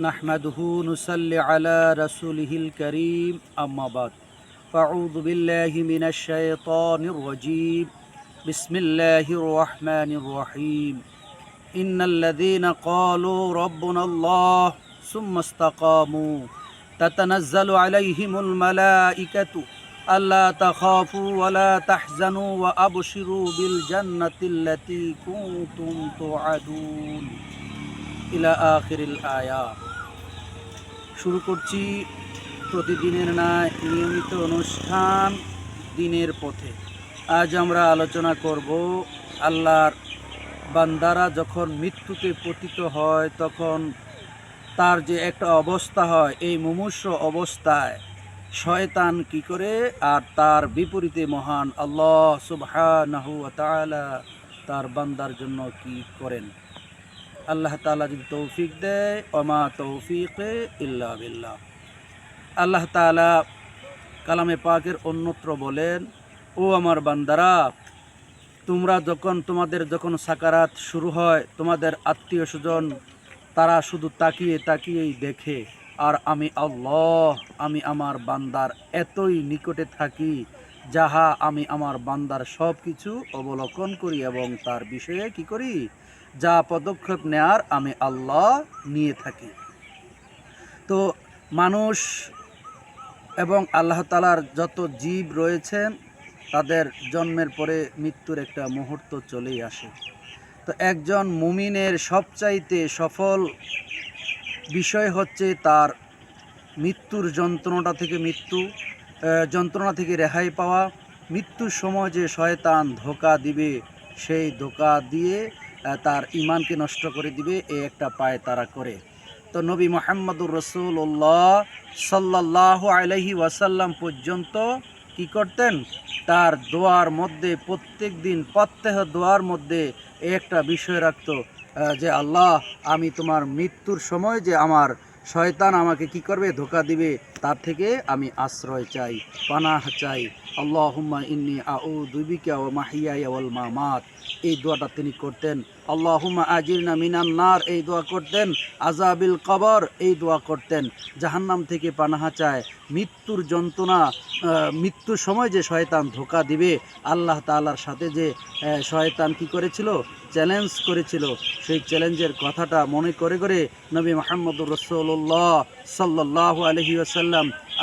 نحمده نصلي على رسوله الكريم أما بعد. فأعوذ بالله من الشيطان الرجيم. بسم الله الرحمن الرحيم. إن الذين قالوا ربنا الله ثم استقاموا تتنزل عليهم الملائكة ألا تخافوا ولا تحزنوا وأبشروا بالجنة التي كنتم توعدون. إلى آخر الآيات. শুরু করছি প্রতিদিনের ন্যায় নিয়মিত অনুষ্ঠান দিনের পথে। আজ আমরা আলোচনা করব আল্লাহর বান্দারা যখন মৃত্যুতে পতিত হয়, তখন তার যে একটা অবস্থা হয়, এই মুমূর্ষ অবস্থায় শয়তান কি করে? আর তার বিপরীতে মহান আল্লাহ সুবহানাহু তাআলা তার বান্দার জন্য কি করেন? আল্লাহ তালা যদি তৌফিক দেয় অমা তৌফিক ইল্লা বিল্লাহ। আল্লাহ তালা কালামে পাকের অন্যত্র বলেন, ও আমার বান্দারা, তোমরা যখন তোমাদের যখন সাকারাত শুরু হয়, তোমাদের আত্মীয় স্বজন তারা শুধু তাকিয়ে তাকিয়েই দেখে, আর আমি আল্লাহ, আমি আমার বান্দার এতই নিকটে থাকি, যাহা আমি আমার বান্দার সব কিছু অবলোকন করি এবং তার বিষয়ে কি করি? যা পদক্ষেপ নেয়ার আমি আল্লাহ নিয়ে থাকি। তো মানুষ এবং আল্লাহ তালার যত জীব রয়েছেন তাদের জন্মের পরে মৃত্যুর একটা মুহূর্ত চলেই আসে। তো একজন মুমিনের সবচাইতে সফল বিষয় হচ্ছে তার মৃত্যুর যন্ত্রণাটা থেকে মৃত্যু যন্ত্রণা থেকে রেহাই পাওয়া। মৃত্যুর সময় যে শয়তান ধোকা দিবে, সেই ধোকা দিয়ে তার ইমানকে নষ্ট করে দিবে, এ একটা পায় তারা করে। তো নবী মোহাম্মদুর রসুল্লাহ সাল্লাহ আলহি ওয়াসাল্লাম পর্যন্ত কি করতেন? তার দোয়ার মধ্যে, প্রত্যেক দিন প্রত্যেক দোয়ার মধ্যে একটা বিষয় রাখতো যে আল্লাহ, আমি তোমার মৃত্যুর সময় যে আমার শয়তান আমাকে কি করবে? ধোকা দিবে তার থেকে আমি আশ্রয় চাই, পানাহ চাই। আল্লাহুম্মা ইন্নি আউ দুবিকা ও মাহিয়া ওয়াল মামাত। এই দোয়াটা তিনি করতেন। আল্লাহুম্মা আজিরনা মিনান নার, এই দোয়া করতেন। আজাবিল কবর, এই দোয়া করতেন। জাহান্নাম থেকে পানাহা চায়। মৃত্যুর যন্ত্রণা মৃত্যুর সময় যে শয়তান ধোকা দিবে, আল্লাহ তাআলার সাথে যে শয়তান কি করেছিল? চ্যালেঞ্জ করেছিল। সেই চ্যালেঞ্জের কথাটা মনে করে করে নবী মোহাম্মদুর রসুল্লাহ সাল্লাহ আলহি আসাল্লাম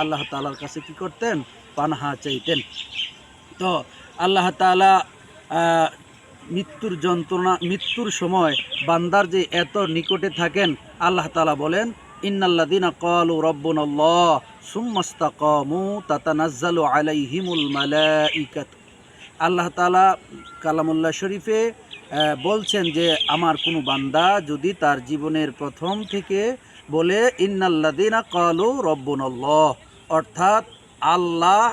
আল্লাহ তালার কাছে কি করতেন? পানাহা চাইতেন। তো আল্লাহ তালা মৃত্যুর যন্ত্রণা, মৃত্যুর সময় বান্দার যে এত নিকটে থাকেন, আল্লাহ তালা বলেন ইন্নাল্লাদিনা কলু রব্বুন আল্লাহ সুম্মাস্তাকামু তাতানাজ্জালু আলাইহিমুল মালাইকাত। আল্লাহ তালা কালামুল্লাহ শরীফে বলছেন যে, আমার কোনো বান্দা যদি তার জীবনের প্রথম থেকে বলে ইন্নাল্লাদিনা কালু রব্বুন আল্লাহ অর্থাৎ আল্লাহ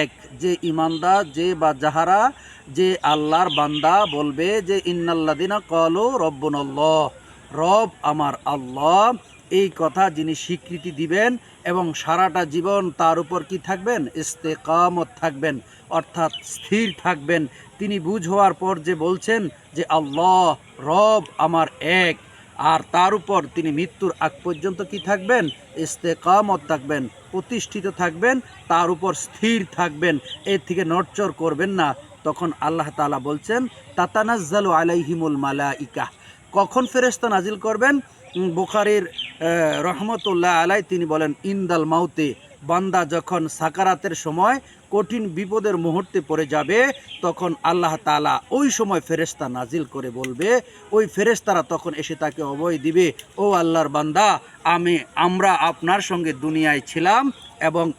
এক, যে ইমানদার যে বা যাহারা, যে আল্লাহর বান্দা বলবে যে ইন্নাল্লাদিনা কলো রব্বুন আল্লাহ রব আমার আল্লাহ, এই কথা যিনি স্বীকৃতি দিবেন এবং সারাটা জীবন তার উপর কি থাকবেন? ইস্তেকামত থাকবেন, অর্থাৎ স্থির থাকবেন। তিনি বুঝ হওয়ার পর যে বলছেন যে, আল্লাহ, রব আমার এক। আর তার উপর তিনি মৃত্যুর আগ পর্যন্ত কি থাকবেন? ইস্তেকামত থাকবেন, প্রতিষ্ঠিত থাকবেন, তার উপর স্থির থাকবেন, এর থেকে নড়চড় করবেন না। তখন আল্লাহ তাআলা বলছেন, তাতানাজ্জালু আলাইহিমুল মালাইকা। কখন ফেরেশতা নাজিল করবেন? বুখারীর রহমতুল্লাহ আলাই তিনি বলেন, ইন্দাল মাউতে। বান্দা যখন সাকারাতের সময় কঠিন বিপদের মুহূর্তে পড়ে যাবে, তখন আল্লাহ তাআলা ওই সময় ফেরেশতা নাজিল করে বলবে, ওই ফেরেশতারা তখন এসে তাকে অভয় দিবে, ও আল্লাহর বান্দা, আমি, আমরা আপনার সঙ্গে দুনিয়ায় ছিলাম এবং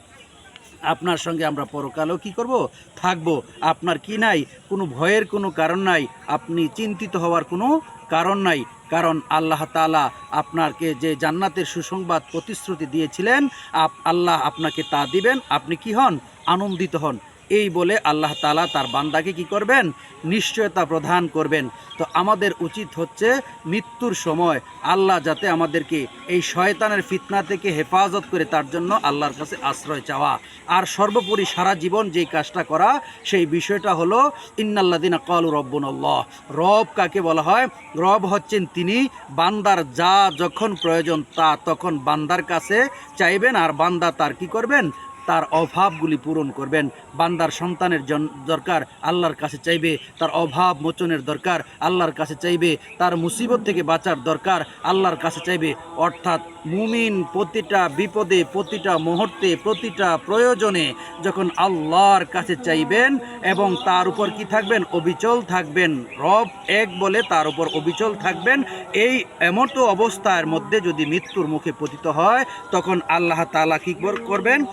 আপনার সঙ্গে আমরা পরকালেও কি করব? থাকব। আপনার কি নাই? কোনো ভয়ের কোনো কারণ নাই। আপনি চিন্তিত হওয়ার কোনো কারণ নাই। কারণ আল্লাহ তাআলা আপনাকে যে জান্নাতের সুসংবাদ প্রতিশ্রুতি দিয়েছিলেন, আপ, আল্লাহ আপনাকে তা দিবেন। আপনি কি হন? আনন্দিত হন। এই বলে আল্লাহ তালা তার বান্দাকে কি করবেন? নিশ্চয়তা প্রদান করবেন। তো আমাদের উচিত হচ্ছে মৃত্যুর সময় আল্লাহ যাতে আমাদেরকে এই শয়তানের ফিতনা থেকে হেফাজত করে তার জন্য আল্লাহর কাছে আশ্রয় চাওয়া। আর সর্বোপরি সারা জীবন যেই কাজটা করা, সেই বিষয়টা হলো ইন্নাল্লাদিনা কল রব্বুল্লাহ রব কাকে বলা হয়? রব হচ্ছেন তিনি বান্দার যা যখন প্রয়োজন তা তখন বান্দার কাছে চাইবেন। আর বান্দা তার কি করবেন? তার অভাবগুলি পূরণ করবেন। বান্দার সন্তানের দরকার আল্লাহর কাছে চাইবে, তার অভাব মোচনের দরকার আল্লাহর কাছে চাইবে, তার মুসিবত থেকে বাঁচার দরকার আল্লাহর কাছে চাইবে। অর্থাৎ মুমিন প্রতিটা বিপদে, প্রতিটা মুহূর্তে, প্রতিটা প্রয়োজনে যখন আল্লাহর কাছে চাইবেন এবং তার উপর কি থাকবেন? অবিচল থাকবেন। রব এক বলে তার উপর অবিচল থাকবেন। এই এমতো অবস্থার মধ্যে যদি মৃত্যুর মুখে পতিত হয়, তখন আল্লাহ তাআলা কি করবেন?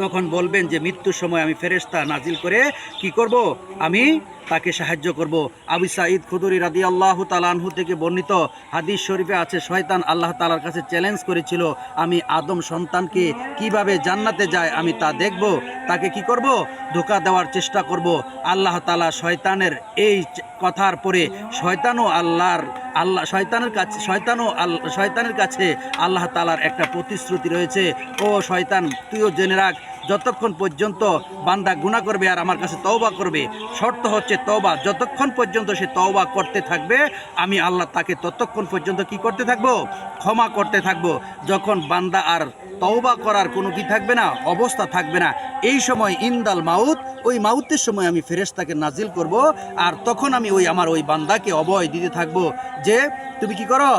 তখন বলবেন যে মৃত্যুর সময় আমি ফেরেস্তা নাজিল করে কি করব? আমি তাকে সাহায্য করব। আবু সাঈদ খুদুরি রাদি আল্লাহ তালানহু থেকে বর্ণিত হাদিস শরীফে আছে, শয়তান আল্লাহ তালার কাছে চ্যালেঞ্জ করেছিল, আমি আদম সন্তানকে কীভাবে জান্নাতে যায় আমি তা দেখব, তাকে কি করব? ধোকা দেওয়ার চেষ্টা করব। আল্লাহ তালা শয়তানের এই কথার পরে শয়তানও আল্লাহর, আল্লাহ, শয়তানের কাছে, শয়তানও আল- শয়তানের কাছে আল্লাহ তালার একটা প্রতিশ্রুতি রয়েছে, ও শয়তান, তুইও জেনে রাখ যতক্ষণ পর্যন্ত বান্দা গুণা করবে আর আমার কাছে তওবা করবে, শর্ত হচ্ছে তওবা। যতক্ষণ পর্যন্ত সে তওবা করতে থাকবে, আমি আল্লাহ তাকে ততক্ষণ পর্যন্ত কি করতে থাকব? ক্ষমা করতে থাকব। যখন বান্দা আর তওবা করার কোনো কি থাকবে না, অবস্থা থাকবে না। এই সময় ইন্দাল মাউত, ওই মাউতের সময় আমি ফেরেশতাকে নাজিল করব, আর তখন আমি ওই আমার ওই বান্দাকে অভয় দিতে থাকব যে, তুমি কি করো?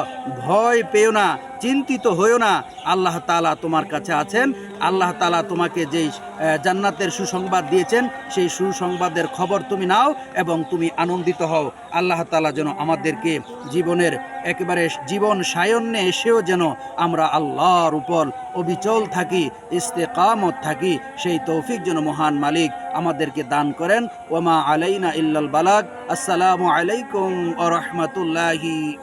ভয় পেও না, চিন্তিত হইও না, আল্লাহ তালা তোমার কাছে আছেন, আল্লাহ তাআলা তোমাকে যেই জান্নাতের সুসংবাদ দিয়েছেন, সেই সুসংবাদের খবর তুমি নাও এবং তুমি আনন্দিত হও। আল্লাহ তাআলা যেন আমাদেরকে জীবনের একেবারে জীবন সায়ন্যে এসেও যেন আমরা আল্লাহর উপর অবিচল থাকি, ইস্তেকামত থাকি, সেই তৌফিক যেন মহান মালিক আমাদেরকে দান করেন। ওমা আলাইনা ইল্লাল বালাক আসসালামু আলাইকুম আ রহমতুল্লাহি